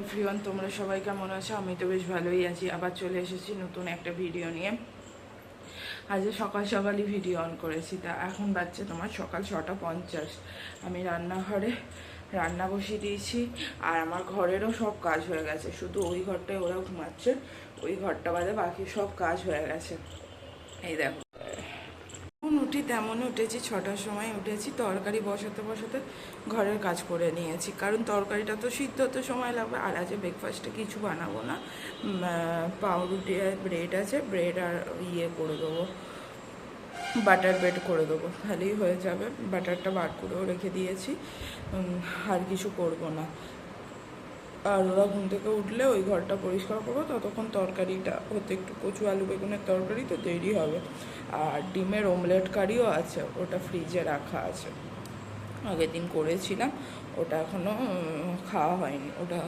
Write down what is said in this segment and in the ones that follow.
Everyone, তোমরা সবাই কেমন আছো? আমি তো বেশ ভালোই আছি। আবার চলে এসেছি নতুন একটা ভিডিও নিয়ে। আজ সকাল সকালই ভিডিও অন করেছি। তা এখন বাচ্চা তোমার সকাল ছটা পঞ্চাশ। আমি রান্নাঘরে রান্না বসিয়ে দিয়েছি আর আমার ঘরেরও সব কাজ হয়ে গেছে। শুধু ওই ঘরটায় ওরা ঘুমাচ্ছে, ওই ঘরটা বাদে বাকি সব কাজ হয়ে গেছে। এই দেখো। উঠি তেমন উঠেছি, ছটার সময় উঠেছি, তরকারি বসাতে বসাতে ঘরের কাজ করে নিয়েছি। কারণ তরকারিটা তো সিদ্ধ হতে সময় লাগবে। আর আজকে ব্রেকফাস্টে কিছু বানাবো না। পাউরুটি আর ব্রেড আছে ব্রেড আর ইয়ে করে দেবো। বাটার ব্রেড করে দেবো। তাহলেই হয়ে যাবে। বাটারটা বার করেও রেখে দিয়েছি। আর কিছু করব না। আর ওরা ঘুম থেকে উঠলে ওই ঘরটা পরিষ্কার করব, ততক্ষণ তরকারিটা হতে একটু কচু আলু বেগুনের তরকারি তো দেরি হবে। আর ডিমের ওমলেট কারিও আছে, ওটা ফ্রিজে রাখা আছে। আগের দিন করেছিলাম, ওটা এখনও খাওয়া হয়নি। ওটা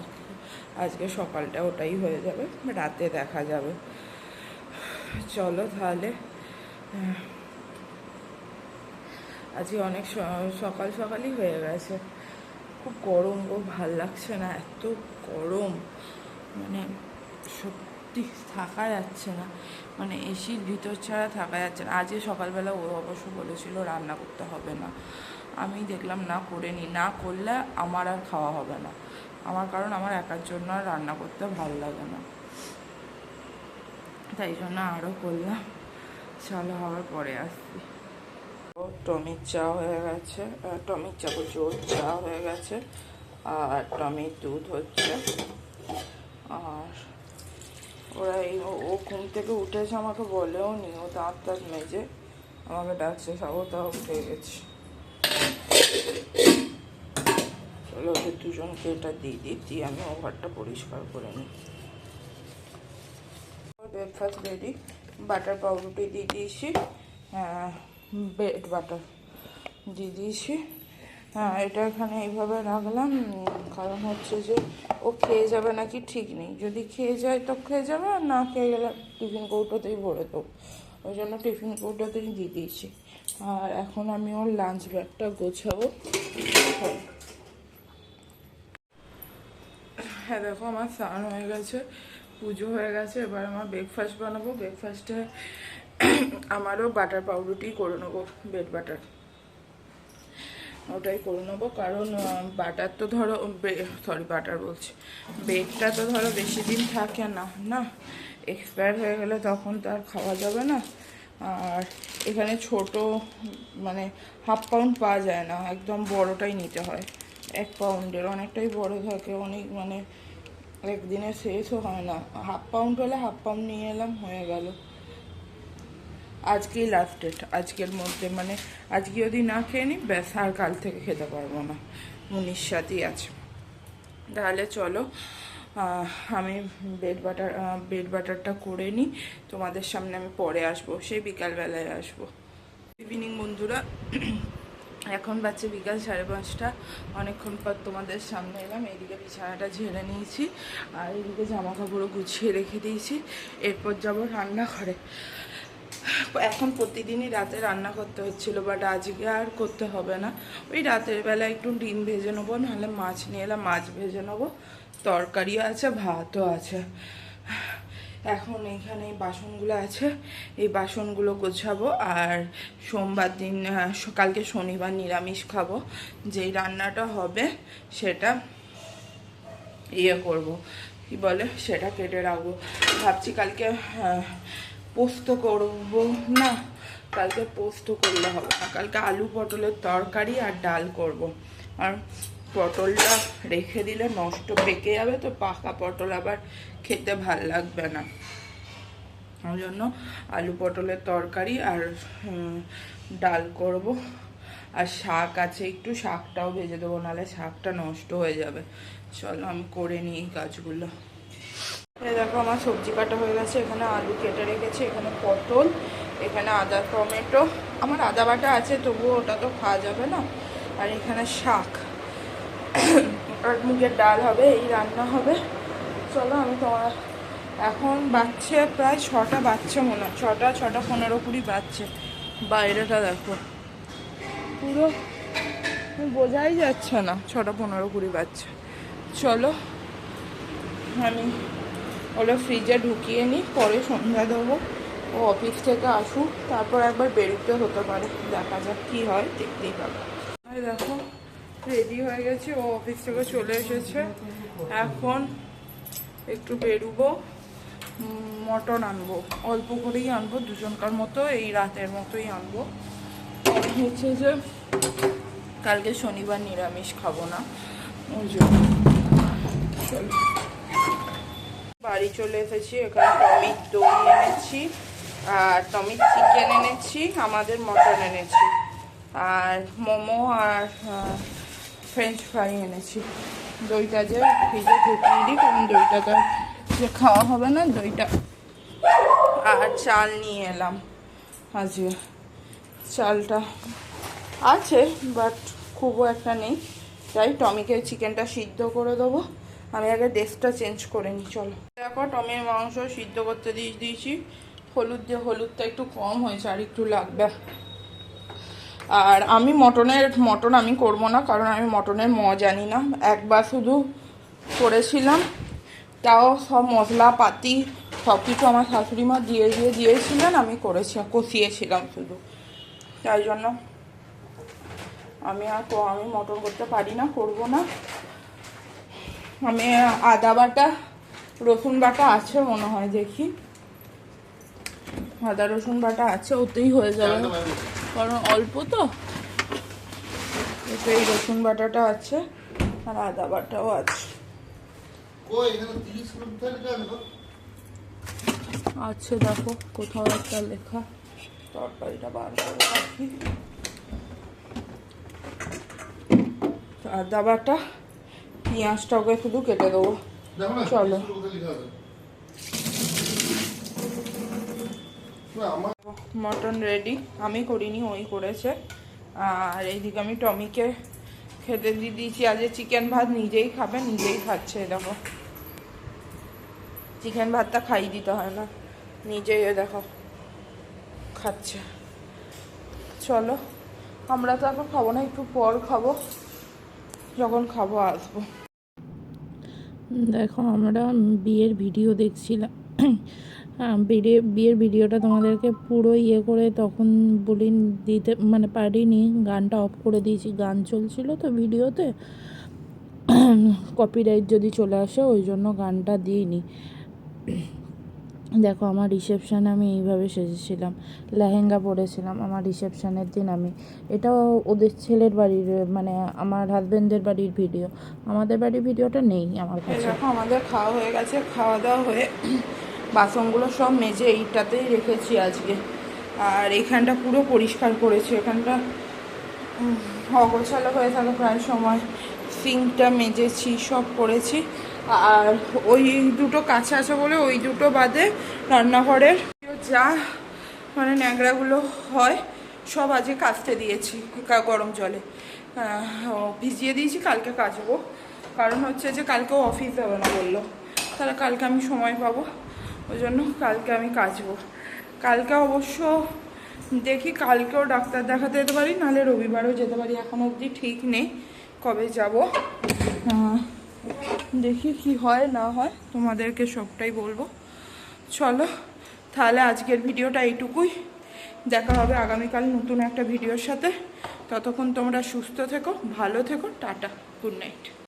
আজকে সকালটা ওটাই হয়ে যাবে, রাতে দেখা যাবে। চলো তাহলে আজকে অনেক সকাল সকালই হয়ে গেছে। খুব গরম ও ভালো লাগছে না, এত গরম। মানে সত্যি থাকা যাচ্ছে না। মানে এসির ভিতর ছাড়া থাকা যাচ্ছে না। আজকে সকালবেলা ও অবশ্য বলেছিল রান্না করতে হবে না। আমি দেখলাম না করে নি। না করলে আমার আর খাওয়া হবে না। আমার কারণ আমার একার জন্য আর রান্না করতে ভালো লাগে না। তাই জন্য আরও করলাম। চলো হওয়ার পরে আসছি। টমির চা হয়ে গেছে টমির চা বলছি ওর চা হয়ে গেছে, আর টমির দুধ হচ্ছে। আর ওরা এই, ও- ঘুম থেকে উঠেছে, আমাকে বলেও নি, ও দাঁত দাঁত মেজে আমাকে ডাকছে, সব, তাও উঠে গেছে। চলো ওদের দুজনকে এটা দিয়ে দিচ্ছি আমি ও ঘরটা পরিষ্কার করে নিই। ব্রেকফাস্ট রেডি বাটার পাউরুটি দিয়ে দিয়েছি ব্রেড বাটার। দিয়ে দিয়েছি হ্যাঁ এটা এখানে এইভাবে রাখলাম কারণ হচ্ছে যে ও খেয়ে যাবে নাকি ঠিক নেই। যদি খেয়ে যায় তো খেয়ে যাবে, আর না খেয়ে গেলে টিফিন কৌটোতেই ভরে দেবো। ওই জন্য টিফিন কৌটোতেই দিয়ে দিয়েছি। আর এখন আমি ওর লাঞ্চ ব্যাগটা গোছাবো। হ্যাঁ দেখো আমার স্নান হয়ে গেছে, পুজো হয়ে গেছে, এবার আমার ব্রেকফাস্ট বানাবো। ব্রেকফাস্টে আমারও বাটার পাউরুটি করে নেব বেড বাটার ওটাই করে নেব, কারণ বাটার তো ধরো সরি বাটার বলছি। বেডটা তো ধরো বেশি দিন থাকে না না? এক্সপায়ার হয়ে গেলে তখন তো আর খাওয়া যাবে না। আর এখানে ছোট মানে হাফ পাউন্ড পাওয়া যায় না, একদম বড়টাই নিতে হয়। এক পাউন্ডের অনেকটাই বড় থাকে, অনেক মানে একদিনে শেষও হয় না। হাফ পাউন্ড হলে হাফ পাউন্ড নিয়ে এলাম, হয়ে গেল। আজকেই লাস্ট ডেট আজকের মধ্যে মানে আজকে যদি না খেয়ে নিই ব্যাস, আর কাল থেকে খেতে পারব না। মুনির সাথেই আছে। তাহলে চলো আমি বেড বাটার বেড বাটারটা করে নিই তোমাদের সামনে আমি পরে আসব, সেই বিকালবেলায় আসব। ইভিনিং বন্ধুরা, এখন বাচ্চা বিকাল সাড়ে পাঁচটা। অনেকক্ষণ পর তোমাদের সামনে এলাম, এইদিকে বিছানাটা ঝেড়ে নিয়েছি, আর এদিকে জামা কাপড়ও গুছিয়ে রেখে দিয়েছি। এরপর যাব রান্নাঘরে। এখন প্রতিদিনই রাতে রান্না করতে হচ্ছিল বাট আজকে আর করতে হবে না। ওই রাতের বেলা একটু ডিম ভেজে নেব নাহলে মাছ নিয়ে এলাম মাছ ভেজে নেব। তরকারিও আছে ভাতও আছে। এখন এখানে বাসনগুলো আছে এই বাসনগুলো গোছাবো আর সোমবার দিন আহ, কালকে শনিবার নিরামিষ খাব। যেই রান্নাটা হবে সেটা ইয়ে করব। কি বলে? সেটা কেটে রাখব। ভাবছি কালকে পোস্ত করব। না, কালকে পোস্ত করলে হবে না। কালকে আলু পটলের তরকারি আর ডাল করব। আর পটলটা রেখে দিলে নষ্ট পেকে যাবে, তো পাকা পটল আবার খেতে ভালো লাগবে না। ওই জন্য আলু পটলের তরকারি আর ডাল করব। আর শাক আছে, একটু শাকটাও ভেজে দেবো, নাহলে শাকটা নষ্ট হয়ে যাবে। চলো, আমি করে নিই কাজগুলো। দেখো আমার সবজি কাটা হয়ে গেছে, এখানে আলু কেটে রেখেছি, এখানে পটল, এখানে আদা, টমেটো। আমার আদা বাটা আছে, তবুও ওটা তো খাওয়া যাবে না। আর এখানে শাক। আর মুগের ডাল হবে, এই রান্না হবে। চলো আমি তোমার, এখন বাচ্চা প্রায় ছটা বাচ্চা মনে হয়। ছটা ছটা পনেরো কুড়ি বাচ্চা বাইরেটা দেখো। পুরো বোঝাই যাচ্ছে না, ছটা পনেরো কুড়ি বাচ্চা চলো, আমি ওগুলো ফ্রিজে ঢুকিয়ে নিই, পরে সন্ধ্যা দেবো। ও অফিস থেকে আসুক, তারপর একবার বেরোতে হতে পারে। দেখা যাক কী হয়, দেখতেই পাবো আর দেখো রেডি হয়ে গেছে, ও অফিস থেকে চলে এসেছে। এখন একটু বেরোবো মটন আনব। অল্প করেই আনব, দুজনকার মতো এই রাতের মতোই আনব। হচ্ছে যে, কালকে শনিবার নিরামিষ খাব না। ওই জন্য। চলো। বাড়ি চলে এসেছি, এখানে টমিক দই এনেছি আর টমিক চিকেন এনেছি, আমাদের মটন এনেছি আর মোমো আর ফ্রেঞ্চ ফ্রাই এনেছি। দইটা যে ফ্রিজে ঢুকিয়ে দিই, কারণ দইটা তো যে খাওয়া হবে না, দইটা। আর চাল নিয়ে এলাম আজকে। চালটা আছে বাট খুব একটা নেই। তাই টমিকে চিকেনটা সিদ্ধ করে দেবো। আমি আগে ডেস্কটা চেঞ্জ করে নিই, চলো। দেখো, টমির মাংস সিদ্ধ করতে দিয়ে দিয়েছি। হলুদ দিয়ে, হলুদটা একটু কম হয়েছে, আর একটু লাগবে। আর আমি মটনের, মটন আমি করব না, কারণ আমি মটনের ম জানি না। একবার শুধু করেছিলাম, তাও সব মশলা পাতি সব কিছু আমার শাশুড়ি মা দিয়ে দিয়ে দিয়েছিলেন, আমি করেছি, কষিয়েছিলাম শুধু। তাই জন্য আমি আর আমি মটন করতে পারি না, করব না। আমি আদা বাটা রসুন বাটা আছে মনে হয় দেখি। আদা রসুন বাটা আছে ওতেই হয়ে যাবে। কারণ অল্প তো। এতে এই রসুন বাটাটা আছে আর আদা বাটাও আছে? আছে দেখো কোথাও একটা লেখা। তরকারিটা বার করে রাখি। আদা বাটা পেঁয়াজটা ওকে শুধু কেটে দেবো। চলো। মটন রেডি আমি করিনি ওই করেছে। আর এইদিকে আমি টমিকে খেতে দিয়ে দিয়েছি। আজ চিকেন ভাত নিজেই খাবে নিজেই খাচ্ছে দেখো। চিকেন ভাতটা খাই দিতে হয় না নিজেই দেখো খাচ্ছে। চলো আমরা তো এখন খাব না একটু পর খাব যখন খাব আসব। দেখো, আমরা বিয়ের ভিডিও দেখছিলাম। বিয়ে বিয়ের ভিডিওটা তোমাদেরকে পুরো ইয়ে করে তখন বলি দিতে মানে পারিনি, গানটা অফ করে দিয়েছি। গান চলছিল তো ভিডিওতে। কপিরাইট যদি চলে আসে, ওই জন্য গানটা দিইনি। দেখো আমার রিসেপশানে আমি এইভাবে সেজেছিলাম। লেহেঙ্গা পরেছিলাম আমার রিসেপশানের দিন আমি। এটাও ওদের ছেলের বাড়ির মানে আমার হাজবেন্ডের বাড়ির ভিডিও আমাদের বাড়ির ভিডিওটা নেই আমার কাছে। দেখো আমাদের খাওয়া হয়ে গেছে। খাওয়া দাওয়া হয়ে বাসনগুলো সব মেজে এইটাতেই রেখেছি আজকে। আর এখানটা পুরো পরিষ্কার করেছি। এখানটা অগোছালো হয়ে থাকে প্রায় সময়। সিঙ্কটা মেজেছি, সব করেছি। আর ওই দুটো কাছে আছে বলে ওই দুটো বাদে রান্নাঘরের যা মানে ন্যাংরাগুলো হয়, সব আজকে কাচতে দিয়েছি গরম জলে। ভিজিয়ে দিয়েছি, কালকে কাচবো। কারণ হচ্ছে যে কালকেও অফিস যাবে না বলল। তাহলে কালকে আমি সময় পাবো, ওই জন্য কালকে আমি কাচবো। কালকে অবশ্য দেখি কালকেও ডাক্তার দেখাতে যেতে পারি, নাহলে রবিবারও যেতে পারি, এখন অবধি ঠিক নেই। কবে যাব? দেখি কি হয়, না হয়। তোমাদেরকে সবটাই বলব। চলো, তাহলে আজকের ভিডিওটা এইটুকুই। দেখা হবে আগামীকাল নতুন একটা ভিডিওর সাথে। ততক্ষণ তোমরা সুস্থ থেকো, ভালো থেকো, টাটা, গুড নাইট।